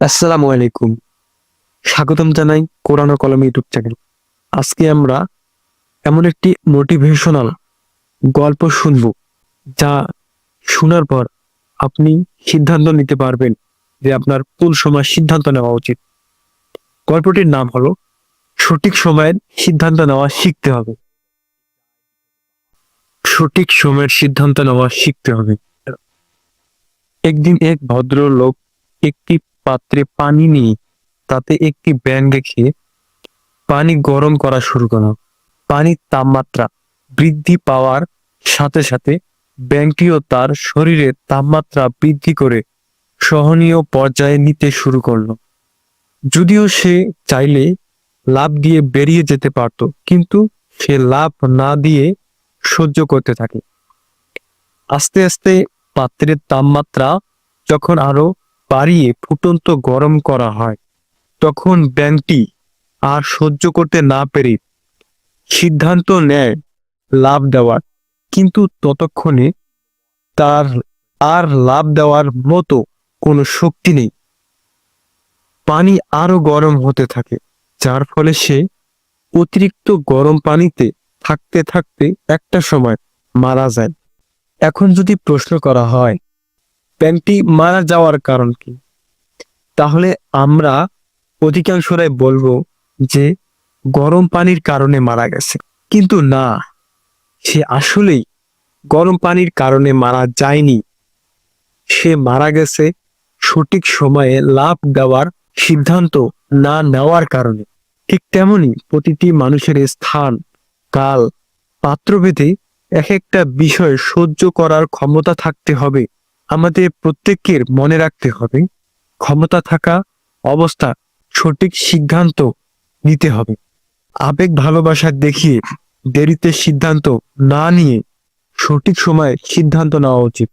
আসসালামু আলাইকুম। স্বাগতম জানাই কোরআন কলম ইউটিউব চ্যানেল। আজকে আমরা এমন একটি মোটিভেশনাল গল্প শুনব, যা শোনার পর আপনি সিদ্ধান্ত নিতে পারবেন যে আপনার কোন সময় সিদ্ধান্ত নেওয়া উচিত। গল্পটির নাম হলো, সঠিক সময়ের সিদ্ধান্ত নেওয়া শিখতে হবে। সঠিক সময়ের সিদ্ধান্ত নেওয়া শিখতে হবে। একদিন এক ভদ্রলোক একটি পাত্রে পানি নিয়ে তাতে একটি ব্যাং রেখে পানি গরম করা শুরু করল পানির তাপমাত্রা বৃদ্ধি পাওয়ার সাথে সাথে ব্যাংকটিও তার শরীরের তাপমাত্রা বৃদ্ধি করে সহনীয় পর্যায়ে নিতে শুরু করল। যদিও সে চাইলে লাভ দিয়ে বেরিয়ে যেতে পারত, কিন্তু সে লাভ না দিয়ে সহ্য করতে থাকে। আস্তে আস্তে পাত্রের তাপমাত্রা যখন আরও বাড়িয়ে ফুটন্ত গরম করা হয়। তখন ব্যাংকটি আর সহ্য করতে না পেরে সিদ্ধান্ত নেয় লাভ দেওয়ার। কিন্তু ততক্ষণে তার আর লাভ দেওয়ার মতো কোনো শক্তি নেই। পানি আরও গরম হতে থাকে, যার ফলে সে অতিরিক্ত গরম পানিতে থাকতে থাকতে একটা সময় মারা যায়। এখন যদি প্রশ্ন করা হয় ব্যাংকটি মারা যাওয়ার কারণ কি? তাহলে আমরা অধিকাংশরাই বলব যে গরম পানির কারণে মারা গেছে। কিন্তু না, সে আসলেই গরম পানির কারণে মারা যায়নি। সে মারা গেছে সঠিক সময়ে লাভ দেওয়ার সিদ্ধান্ত না নেওয়ার কারণে। ঠিক তেমনি প্রতিটি মানুষের স্থান, কাল পাত্রভেদে এক একটা বিষয় সহ্য করার ক্ষমতা থাকতে হবে। আমাদের প্রত্যেকের মনে রাখতে হবে, ক্ষমতা থাকা অবস্থা সঠিক সিদ্ধান্ত নিতে হবে। আবেগ ভালোবাসা দেখিয়ে দেরিতে সিদ্ধান্ত না নিয়ে সঠিক সময়ে সিদ্ধান্ত নেওয়া উচিত।